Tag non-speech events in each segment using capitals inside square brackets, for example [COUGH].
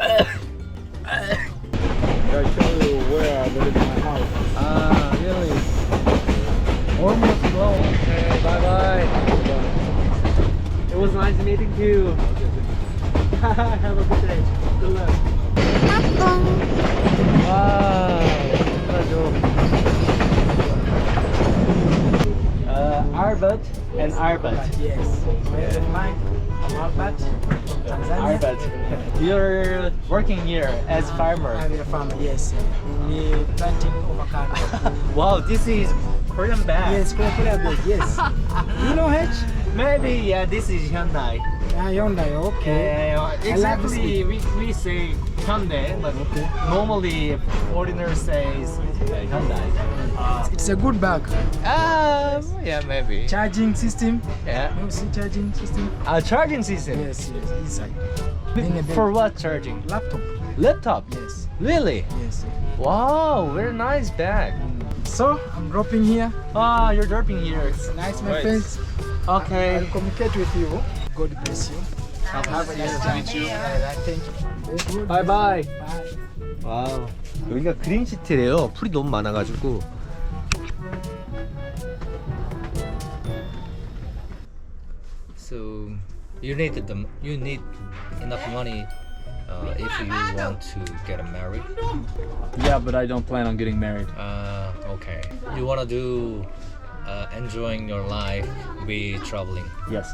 I show you where I live in my house. Ah, really? Almost low. Okay, bye bye. It was nice meeting you. Have a good day. Good luck. Wow. Uh, Arbut and Arbut. Yes. Of mine from Arbut. You're working here as farmer. I'm a farmer, yes. We planting avocado. [LAUGHS] Wow, this is Korean bag. yes, Korea big, yes. [LAUGHS] you know H? Maybe yeah, this is Hyundai. Ah, Hyundai, okay. Uh, exactly, we, we say Hyundai, but normally foreigners says uh, Hyundai. It's a good bag. Um, yeah, maybe. Charging system. Yeah. You see charging system? A charging system. Yes, yes, inside. In. For what charging? Laptop. Laptop. Yes, Really? yes. Wow, very nice bag. So I'm dropping here. Ah, you're dropping here. It's nice, my Right. friends. Okay. I'll communicate with you. God bless you. Have a nice time. Yeah, Thank you. Very good. Bye bye. Bye. 와우. 여기가 그린시티래요. 풀이 너무 많아가지고. So you need the you need enough money uh, if you want to get married. Yeah, but I don't plan on getting married. Uh, okay. You wanna do uh, enjoying your life, be traveling, Yes.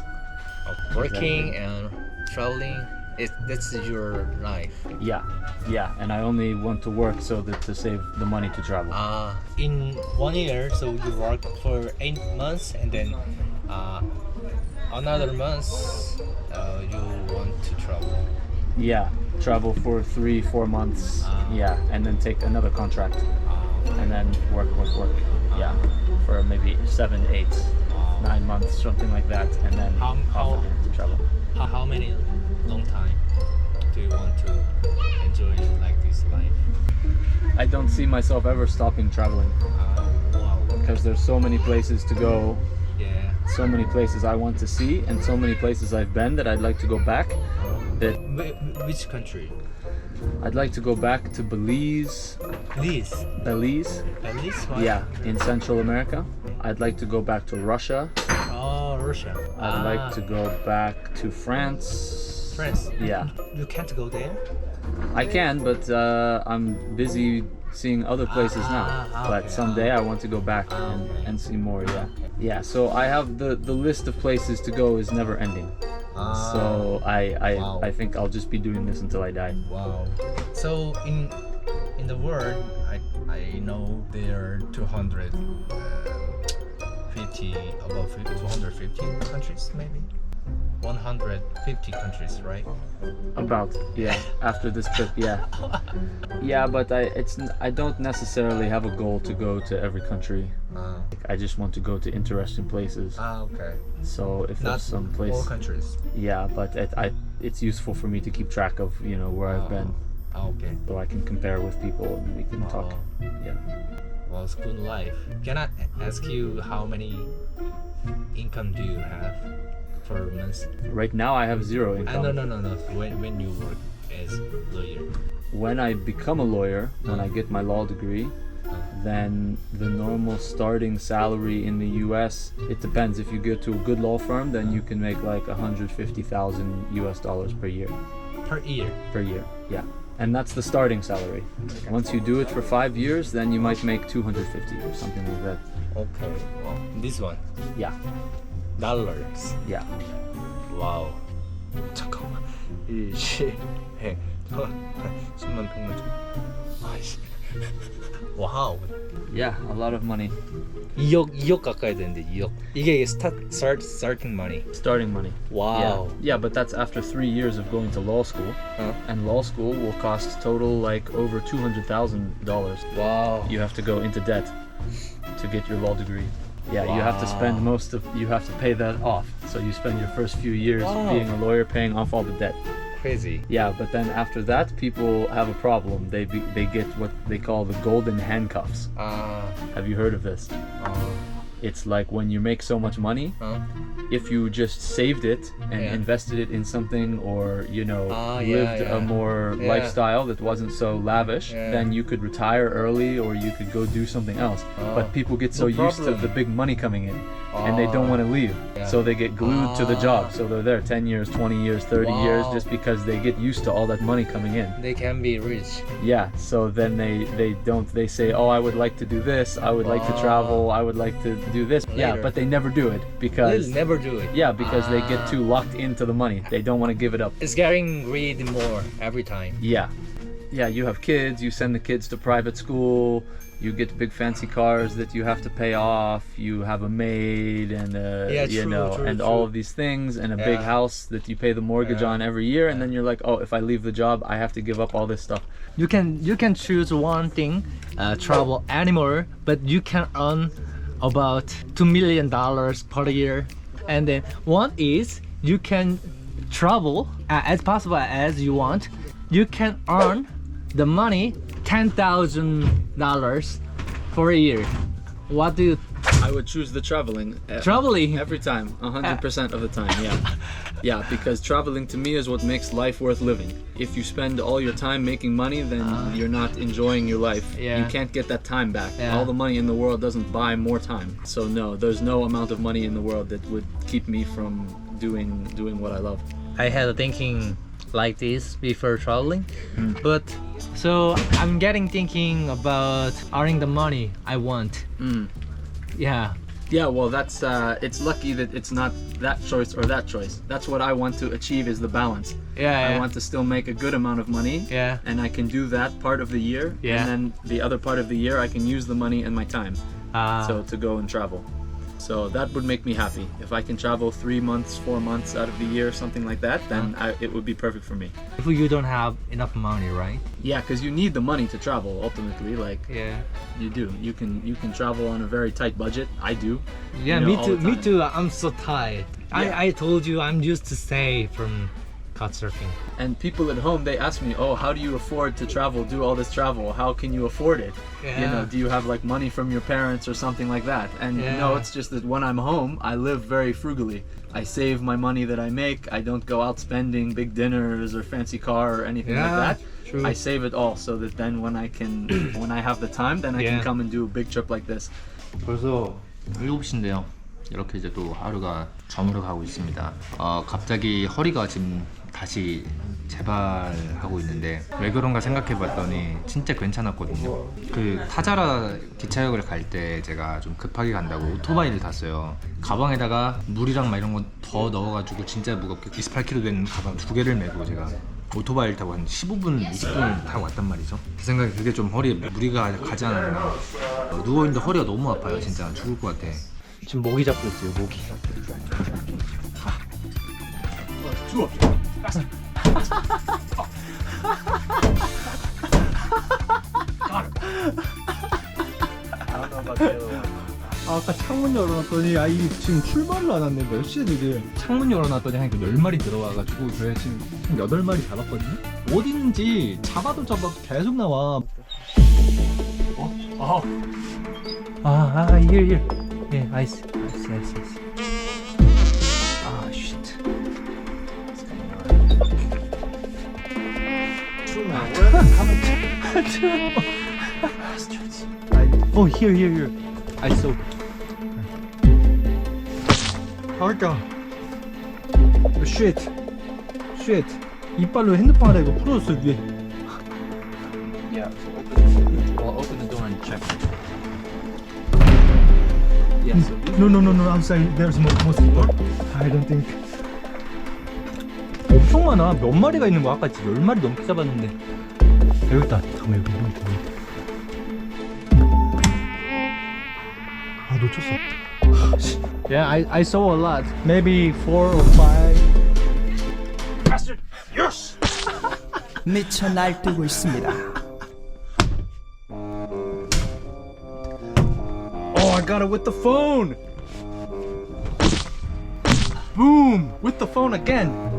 uh, working and traveling. It that's your life. Yeah. Yeah, and I only want to work so that to save the money to travel. Uh, in one year, so you work for eight months, and then uh, another month uh, you want to travel. Yeah, travel for three, four months. Ah. Yeah, and then take another contract, and then work, work, work. Yeah, for maybe seven, eight, nine months, something like that, and then How- how- to travel. How, how many long time do you want to enjoy like this life? I don't see myself ever stopping traveling Uh, wow. because there's so many places to go, Yeah. so many places I want to see, and so many places I've been that I'd like to go back. That Wh- which country? I'd like to go back to Belize, Please. Belize, At least one. yeah, in Central America. I'd like to go back to Russia. I'd Ah, like to go back to France. France. Yeah, You can't go there. I can, but uh, I'm busy seeing other places Ah, now. ah, But okay. someday I want to go back and, and see more. Yeah, yeah. So I have the the list of places to go is never ending. So I I. Wow. I think I'll just be doing this until I die. Wow. So in in the world, I I know there are 200, uh, 50 above 50, 250 countries maybe. 150 countries, right? About yeah. After this trip, yeah, [LAUGHS] yeah. But I it's n- I don't necessarily have a goal to go to every country. Ah, I just want to go to interesting places. ah okay. So if Not there's some place, all countries. yeah, but it, I it's useful for me to keep track of you know where I've been, Ah, okay. so I can compare with people and we can talk. Oh, Yeah. Well, good life. Can I ask you how many income do you have per month? Right now I have zero Ah, income. no, no, no, no. When when you work as lawyer. When I become a lawyer, when I get my law degree, then the normal starting salary in the U.S. It depends. If you go to a good law firm, then you can make like 150,000 U.S. dollars per year. Per year. Per year, yeah And that's the starting salary. Once you do it for five years, then you might make 250 or something like that. Okay. Well, this one. Yeah, Dollars. yeah. 와우. 잠깐만. 일시 백. 십만 백만 천. 아이씨. 와우. Yeah, a lot of money. 2억 2억 가까이 되는데 2억. 이게 스타 start starting money. Starting money. 와우. Yeah. yeah, but that's after three years of going to law school. Huh? And law school will cost total like over two hundred thousand dollars. 와우. You have to go into debt to get your law degree. Yeah, you have to spend Wow. most of you have to pay that off. So you spend your first few years Wow. being a lawyer paying off all the debt. crazy. Yeah, but then after that, people have a problem. They be, they get what they call the golden handcuffs. Uh, have you heard of this? Uh, it's like when you make so much money, huh? if you just saved it and yeah. invested it in something or, you know, uh, lived yeah, yeah. a more lifestyle that wasn't so lavish, then you could retire early or you could go do something else. Oh. but people get so used to the big money coming in and they don't Ah. want to leave Yeah. so they get glued to the job Ah. so they're there 10 years 20 years 30 years just because they get used to all that money coming in They can be rich. yeah so then they they don't they say oh i would like to do this i would like to Ah. travel i would like to do this yeah but they never do it because They'll never do it. yeah, because they get Ah. too locked into the money. They don't want to give it up. It's getting greed more every time. Yeah. Yeah, you have kids, you send the kids to private school, you get big fancy cars that you have to pay off, you have a maid and uh, Yeah, you true, know, true, and true. all of these things and a big house that you pay the mortgage Yeah. on every year and then you're like, "Oh, if I leave the job, I have to give up all this stuff." You can you can choose one thing, uh, travel anymore, but you can earn about two million dollars per year. And then one is you can travel uh, as possible as you want. You can earn the money ten thousand dollars for a year. What do you I would choose the traveling. uh, traveling? Every time, 100% of the time, yeah. [LAUGHS] Yeah, because traveling to me is what makes life worth living. If you spend all your time making money, then you're not enjoying your life. Ah. Yeah. You can't get that time back. Yeah. All the money in the world doesn't buy more time. So no, there's no amount of money in the world that would keep me from doing doing what I love. I had a thinking like this before traveling, but so I'm getting thinking about earning the money I want. Mm. Yeah, Yeah, well, that's uh, it's lucky that it's not that choice or that choice. That's what I want to achieve is the balance. yeah, I want to still make a good amount of money, yeah, and I can do that part of the year, Yeah. and then the other part of the year I can use the money and my time. uh, so to go and travel. So that would make me happy. If I can travel three months, four months out of the year, something like that, then uh-huh. I, it would be perfect for me. if you don't have enough money, right? Yeah, because you need the money to travel. Ultimately, like Yeah, you do, you can you can travel on a very tight budget. I do. yeah, You know, me too. Me too. I'm so tired. Yeah. I I told you I'm used to stay from couchsurfing. And people at home, they ask me, "Oh, how do you afford to travel? Do all this travel? How can you afford it? You Yeah. know, do you have like money from your parents or something like that?" And Yeah. no, it's just that when I'm home, I live very frugally. I save my money that I make. I don't go out spending big dinners or fancy car or anything like Yeah, that. true. I save it all so that then when I can, [CLEARS THROAT] when I have the time, then I Yeah. can come and do a big trip like this. 벌써 7시인데요. 이렇게 이제 또 하루가 저물어 가고 있습니다. 어, 갑자기 허리가 지금 다시 재발하고 있는데 왜 그런가 생각해 봤더니 진짜 괜찮았거든요. 그 타자라 기차역을 갈 때 제가 좀 급하게 간다고 오토바이를 탔어요. 가방에다가 물이랑 막 이런 거 더 넣어가지고 진짜 무겁게 28kg 되는 가방 두 개를 메고 제가 오토바이를 타고 한 15분, 20분을 타고 왔단 말이죠. 제 생각에 그게 좀 허리에 무리가 가지 않았나. 어, 누워있는데 허리가 너무 아파요. 진짜 죽을 것 같아. 지금 잡고 있어요. 모기. 아 까 창문 열어놨더니 아 이 지금 출발을 안 왔네 몇 시에 이게 창문 열어놨더니 한 10마리 들어와가지고 저희 지금 한 8마리 잡았거든요 있는지 잡아도 잡아도 계속 나와 아, 아, here, here. 예, 아이스, 아이스, 아이스, 아이스. Oh, here, here, here. I saw. 아까 쉣 쉣. 이빨로 핸드폰 하다 이거 풀어졌어 위에 Yeah. Well, open the door and check. Yeah. So No no no no outside there's more mosquito I don't think 엄청 많아 몇 마리가 있는 거야 아까 진짜 10마리 넘게 잡았는데 여기 있다 잠깐만 여기 여기 여기 아 놓쳤어 Yeah, I, I saw a lot. Maybe four or five 미쳐 날뛰고 있습니다. Oh, I got it with the phone. Boom! With the phone again.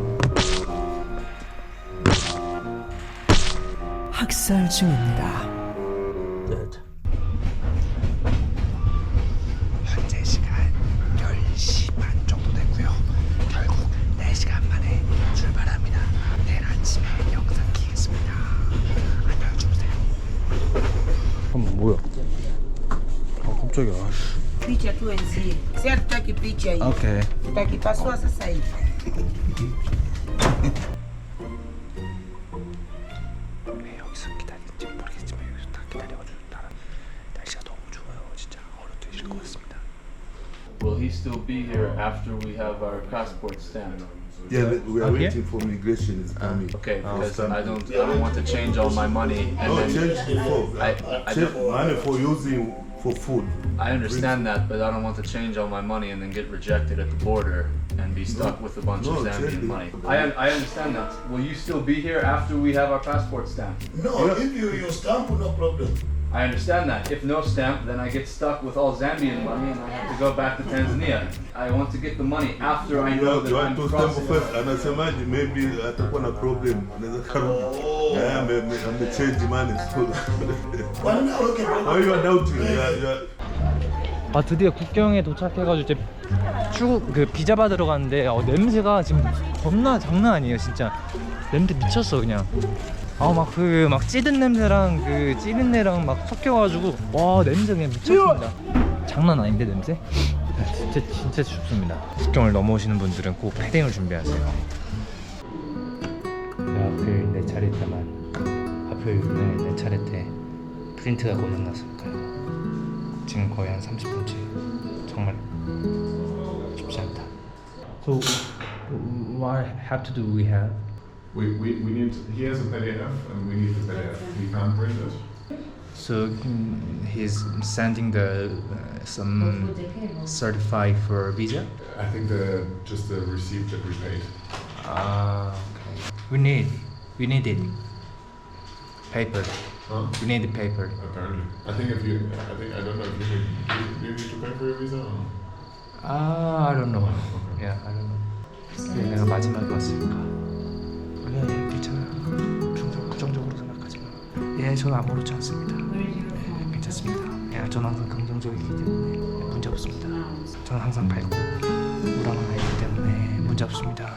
학살 중입니다. 네. 현재 시간 10시 반 정도 됐고요. 결국 4시간 만에 출발합니다. 내일 아침에 영상 키겠습니다. 안녕히 주무세요. 한번 뭐야? 아 깜짝이야. 아이씨. 2NZ. 세트 딱히 tu 오케이. tu aquí pasó. He still be here after we have our passport stamped? Yeah, we- we are Okay. waiting for migration is coming. Okay, I'll because I don't I don't want to change all my money and No, then change before. I- I change money for using for food. I understand that, but I don't want to change all my money and then get rejected at the border and be stuck with a bunch No, of change Zambian it. money. I, I understand that. Will you still be here after we have our passport stamped? No, if you use stamp, no problem. I understand that. If no stamp, then I get stuck with all Zambian money and I have to go back to Tanzania. I want to get the money after I know that you I'm want to stamp crossing. first, anasemaje maybe atakuwa na problem naweza karudi yeah, ame- ame- amechange money so Kwa nini aweke why you are doubting you are, 아 드디어 국경에 도착해가지고 이제 출국 그 비자 받으러 갔는데 어, 냄새가 지금 겁나 장난 아니에요 진짜 냄새 미쳤어 그냥 아막 그 막 찌든 냄새랑 그 찌린내랑 막 섞여가지고 와 냄새 그냥 미쳤습니다. 장난 아닌데 냄새? 아, 진짜 진짜 춥습니다. 국경을 넘어오시는 분들은 꼭 패딩을 준비하세요. 하필 내 차례 때만 하필 내, 내 차례 때 프린트가 고장났을까요. 지금 거의 한 30분째 정말 쉽지 않다. So what have to do we have? We, we, we need, he has a PDF and we need the PDF. He can't print it. So mm, he's sending the uh, some certified for visa. I think the, just the receipt that we paid. Ah, okay. We need we need it. Paper. Huh? We need the paper. Apparently. I think if you, I think, I don't know if you need, do you need to pay for your visa or? Ah, I don't know. Okay. Yeah, I don't know. 왜 내가 마지막에 왔을까? 아니야, 예, 괜찮아. 부정, 부정적으로 생각하지 마. 예, 저는 아무렇지 않습니다. 예, 괜찮습니다. 예, 저는 항상 긍정적이기 때문에 문제 없습니다. 저는 항상 밝고 우람한 아이기 때문에 문제 없습니다.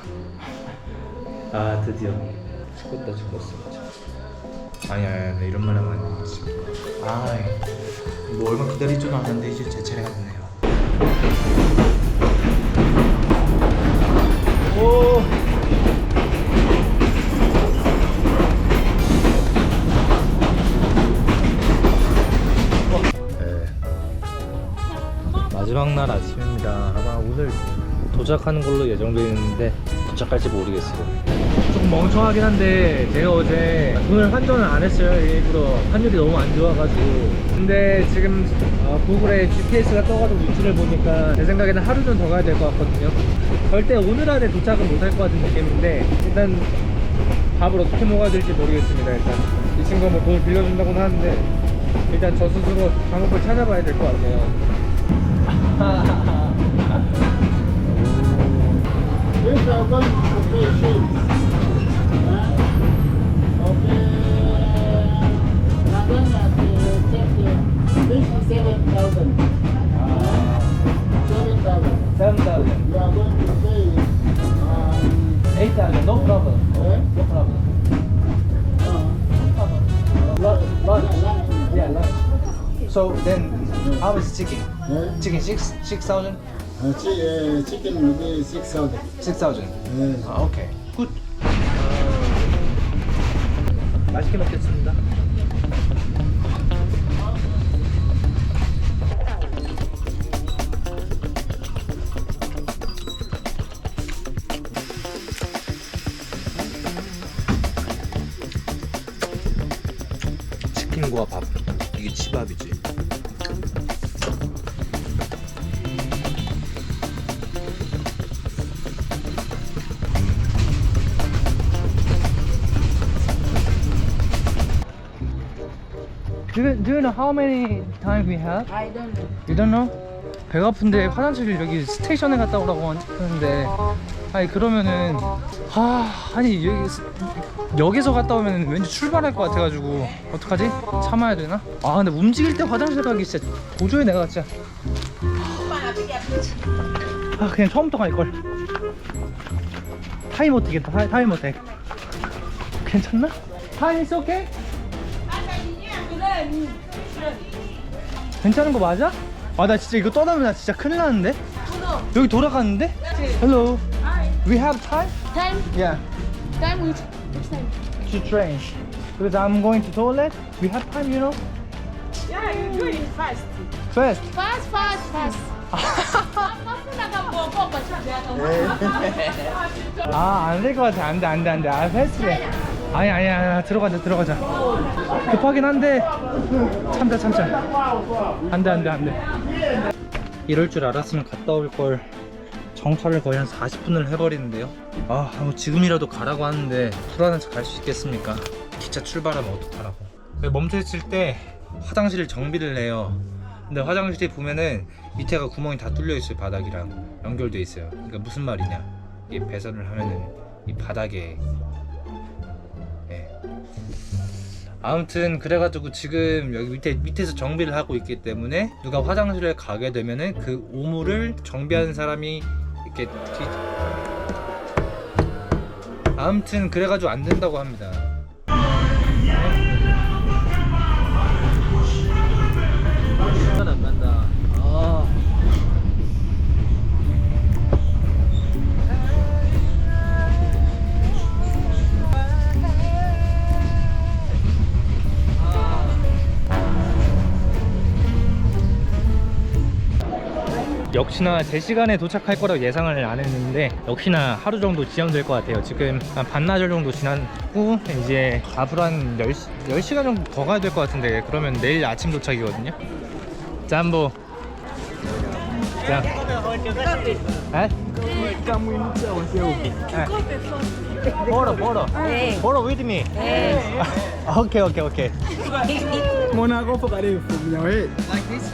아, 드디어 죽었다 죽었어. 아니야, 아니야, 나 이런 말 하면 안 되지. 아, 뭐 얼마 기다릴 줄 알았는데 이제 제 차례가 됐네요. 네. 마지막 날 아침입니다. 아마 오늘 도착하는 걸로 예정되어 있는데 도착할지 모르겠어요. 좀 멍청하긴 한데 제가 어제 돈을 환전을 안 했어요. 일부러 환율이 너무 안 좋아가지고. 근데 지금 어, 구글에 GPS가 떠가지고 위치를 보니까 제 생각에는 하루는 더 가야 될 것 같거든요. 절대 오늘 안에 도착은 못할 것 같은 느낌인데 일단 밥을 어떻게 먹어야 될지 모르겠습니다 일단. 이 친구가 뭐 돈을 빌려준다고는 하는데 일단 저 스스로 방법을 찾아봐야 될 것 같네요 İnşallah köpeği şey. Seven thousand. You are going to pay. Um, Eight thousand, no problem. Eh? No problem. So then, how is chicken? eh? Chicken six six thousand, Uh, chi- uh, chicken will be six thousand. six thousand. Yes. 아, 오케이. 굿. 맛있게 먹겠습니다. Do you, do you know how many times we have? I don't know. You don't know? 배가 아픈데 화장실 여기 스테이션에 갔다 오라고 하는데 아니 그러면은 아 아니 여기 스- 역에서 갔다 오면 왠지 출발할 것 같아가지고 어떡하지? 참아야 되나? 아 근데 움직일 때 화장실 가기 진짜 도저히 내가 진짜 아 그냥 처음부터 갈걸 타임 어떻겠다 타임, 어택 괜찮나? 타임 is okay? 괜찮은 거 맞아? 아 나 진짜 이거 떠나면 나 진짜 큰일 나는데? 여기 돌아가는데? Hello. We have time? Time? Yeah. Time which? Which time? To train. Because I'm going to toilet. We have time, you know? Yeah, you do it fast. Fast. Fast, fast, fast. 아, 안 될 것 같아. 안 돼, 안 돼, 안 돼. 아, 패스래. 아니, 아니, 아니. 들어가자, 들어가자. 급하긴 한데. 참자, 참자. 안 돼, 안 돼, 안 돼. 이럴 줄 알았으면 갔다 올 걸. 정차를 거의 한 40분을 해버리는데요. 아, 뭐 지금이라도 가라고 하는데 불안해서 갈 수 있겠습니까? 기차 출발하면 어떡하라고. 멈춰있을 때 화장실 정비를 해요. 근데 화장실에 보면은 밑에가 구멍이 다 뚫려 있어요 바닥이랑 연결돼 있어요. 그러니까 무슨 말이냐? 이 배선을 하면은 이 바닥에 아무튼 그래가지고 지금 여기 밑에 밑에서 정비를 하고 있기 때문에 누가 화장실에 가게 되면은 그 오물을 정비하는 사람이 이렇게 뒤 아무튼 그래가지고 안 된다고 합니다. 역시나 제 시간에 도착할 거라고 예상을 안 했는데 역시나 하루 정도 지연될 것 같아요. 지금 한 반나절 정도 지난 후 이제 앞으로 한 10, 10시간 정도 더 가야 될 것 같은데 그러면 내일 아침 도착이거든요. 짬보. 자 에? 보러 보러 보러 with me 오케이 오케이 오케이. Monaco for Kare from your head. Like this,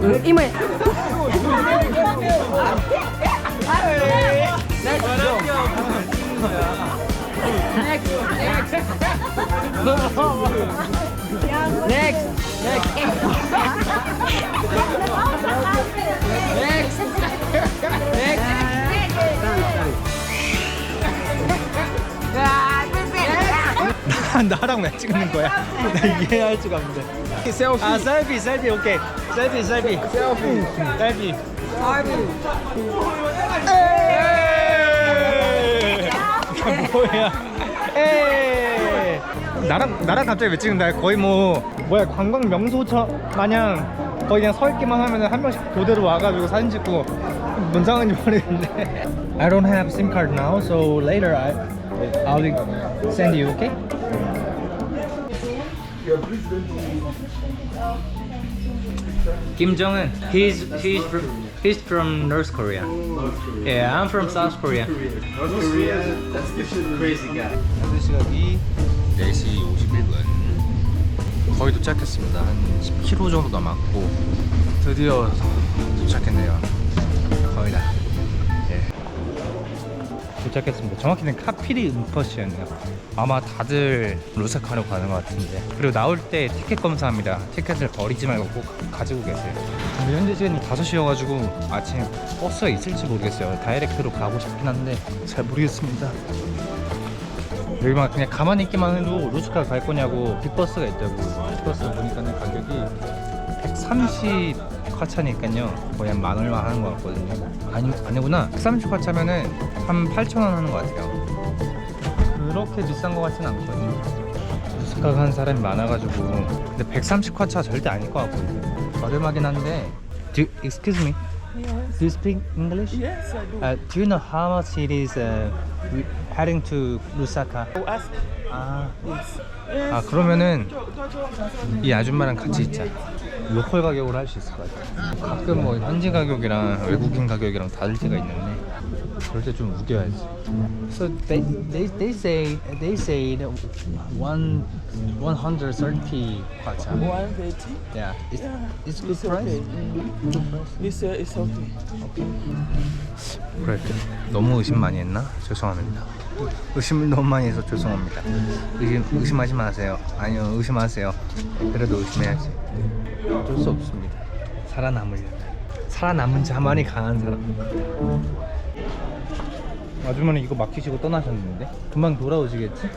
랑 왜 찍는 거야? Ima. Next. Next. Next. 나랑 왜 찍는 거야? 나 이해할 수가 없는데. 아 셀피 셀피 오케이 셀피 셀피 셀피 셀피 이게 뭐야? 에이. 나랑 나랑 갑자기 왜 찍는다? 거의 뭐 뭐야 관광 명소처 마냥 거의 그냥 서 있기만 하면 한 명씩 교대로 와가지고 사진 찍고 뭔 상황인지 모르겠는데. I don't have SIM card now, so later I I'll send you. Okay? Kim Jong Un. He's he's from he's from North Korea. Yeah, I'm from South Korea. 현재 시각이 4시 51분. 거의 도착했습니다. 한 10km 정도 남았고 드디어 도착했네요. 거의 다. 예. 도착했습니다. 정확히는 카피리 은퍼시였네요. 아마 다들 루사카로 가는 것 같은데. 그리고 나올 때 티켓 검사합니다. 티켓을 버리지 말고 꼭 가지고 계세요. 근데 현재 시간이 5시여가지고 아침에 버스가 있을지 모르겠어요. 다이렉트로 가고 싶긴 한데 잘 모르겠습니다. 여기만 그냥 가만히 있기만 해도 루스카 갈 거냐고 빅버스가 있다고 빅버스 보니까는 가격이 130 화차니까요. 거의 한 만 얼마 하는 것 같거든요. 아니 아니구나. 130 화차면은 한 8천 원 하는 것 같아요. 그렇게 비싼 것 같진 않거든요. 루스카 가는 사람이 많아가지고. 근데 130 화차 절대 아닐 것 같거든요 저렴하긴 한데. Do, excuse me. Do you speak English? Yes, I do. Uh, do you know how much it is uh, heading to Lusaka? 아, 아 그러면은 이 아줌마랑 같이 있자. 로컬 가격으로 할 수 있을 것 같아. 가끔 뭐 현지 가격이랑 외국인 가격이랑 다를 때가 있는데 그럴 때 좀 우겨야지. So they they they say they say that one 130 kwacha. 130. Yeah, it's it's good It's price. okay. It's uh, it's okay. 그래 너무 의심 많이 했나? 죄송합니다. 의심을 너무 많이 해서 죄송합니다. 의심 의심하지 마세요. 아니요 의심하세요. 그래도 의심해야지. 어쩔 수 없습니다. 살아남으려면 살아남은 자만이 강한 사람. 아주머니 이거 맡기시고 떠나셨는데 금방 돌아오시겠지?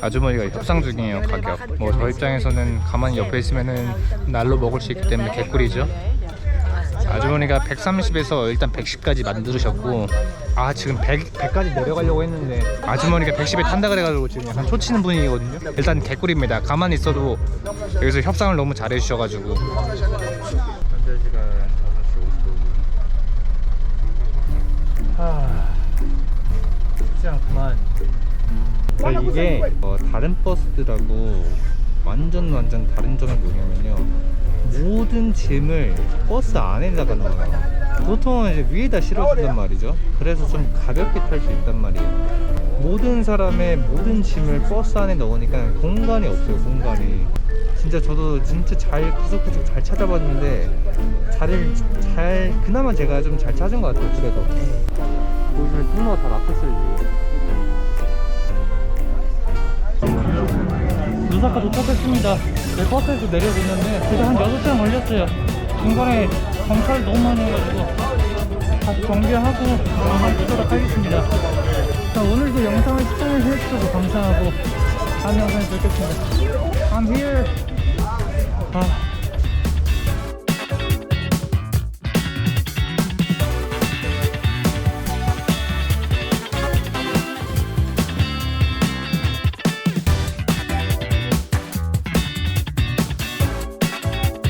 아주머니가 협상 중이에요 가격 뭐 저 입장에서는 가만히 옆에 있으면은 날로 먹을 수 있기 때문에 개꿀이죠 아주머니가 130에서 일단 110까지 만들으셨고 아 지금 100, 100까지 내려가려고 했는데 아주머니가 110에 탄다 그래가지고 지금 약간 초치는 분위기거든요. 일단 개꿀입니다. 가만히 있어도 여기서 협상을 너무 잘해 주셔가지고. 현재 시간 5시 55분. 하... 쉽지 않구만. 이게 어, 다른 버스들하고 완전 완전 다른 점이 뭐냐면요. 모든 짐을 버스 안에다가 넣어요 보통은 이제 위에다 실어준단 말이죠. 그래서 좀 가볍게 탈 수 있단 말이에요. 모든 사람의 모든 짐을 버스 안에 넣으니까 공간이 없어요 공간이. 진짜 저도 진짜 잘 구석구석 잘 찾아봤는데 자리를 잘 그나마 제가 좀 잘 찾은 것 같아요 그래도. 보시면 통로가 다 막혔어요 루사카 도착했습니다. 네, 버스에서 내려줬는데 그래도 한 6시간 걸렸어요. 중간에 정찰 너무 많이 해가지고 다시 정비하고 하도록 하겠습니다. 자, 오늘도 영상을 시청해 주셔서 감사하고 다음 영상에 뵙겠습니다. I'm here. 아,